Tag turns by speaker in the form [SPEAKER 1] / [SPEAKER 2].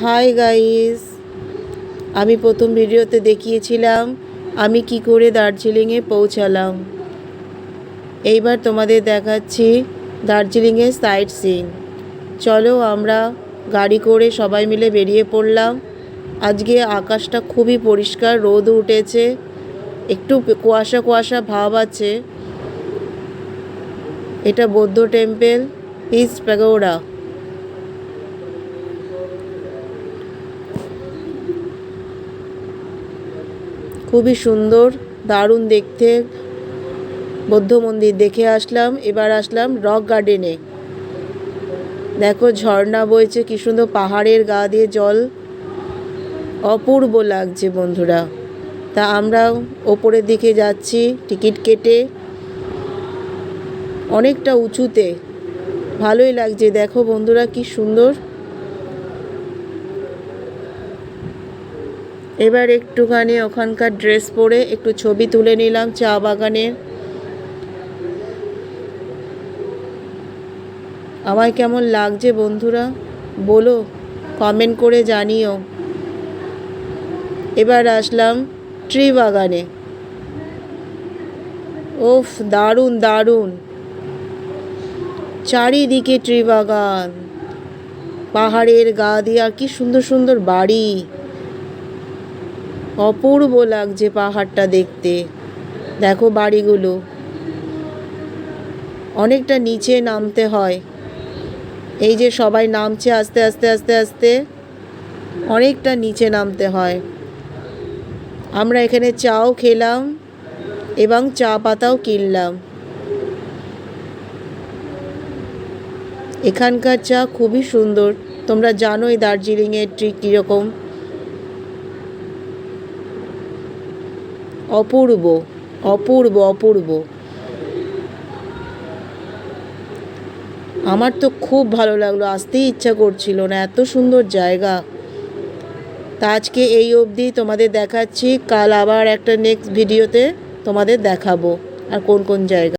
[SPEAKER 1] Hi guys, আমি প্রথম ভিডিওতে দেখিয়েছিলাম আমি কি করে দার্জিলিংয়ে পৌঁছালাম। এইবার তোমাদের দেখাচ্ছি দার্জিলিংয়ের সাইট সিন। চলো আমরা গাড়ি করে সবাই মিলে বেরিয়ে পড়লাম। আজকে আকাশটা খুবই পরিষ্কার, রোদ উঠেছে, একটু কুয়াশা কুয়াশা ভাব আছে। এটা বৌদ্ধ টেম্পেল পিস প্যাগোডা খুবই সুন্দর, দারুণ দেখতে। বৌদ্ধ মন্দির দেখে আসলাম, এবার আসলাম রক গার্ডেনে। দেখো ঝর্ণা বইছে, কি সুন্দর পাহাড়ের গা দিয়ে জল। অপূর্ব লাগছে বন্ধুরা। তা আমরা ওপরের দিকে যাচ্ছি, টিকিট কেটে। অনেকটা উঁচুতে। ভালোই লাগছে, দেখো বন্ধুরা কি সুন্দর। এবার একটুখানি ওখানকার ড্রেস পরে একটু ছবি তুলে নিলাম চা বাগানের। আমায় কেমন লাগছে বন্ধুরা? বলো কমেন্ট করে জানিও। এবার আসলাম ট্রি বাগানে ওফ দারুণ দারুণ। চারিদিকে ট্রি বাগান পাহাড়ের গা দিয়ে আর কি সুন্দর সুন্দর বাড়ি। অপূর্ব লাগছে পাহাড়টা দেখতে। দেখো বাড়িগুলো। অনেকটা নিচে নামতে হয়। এই যে সবাই নামছে আস্তে আস্তে আস্তে আস্তে, অনেকটা নিচে নামতে হয়। আমরা এখানে চাও খেলাম এবং চা পাতাও কিনলাম। এখানকার চা খুবই সুন্দর। তোমরা জানো এই দার্জিলিংয়ের ট্রিক কীরকম। অপূর্ব অপূর্ব অপূর্ব। আমার তো খুব ভালো লাগল, আসতেই ইচ্ছা করছিল না, এত সুন্দর জায়গা। তা আজকে এই অবধি তোমাদের দেখাচ্ছি, কাল আবার একটা নেক্সট ভিডিওতে তোমাদের দেখাবো, আর কোন কোন জায়গা।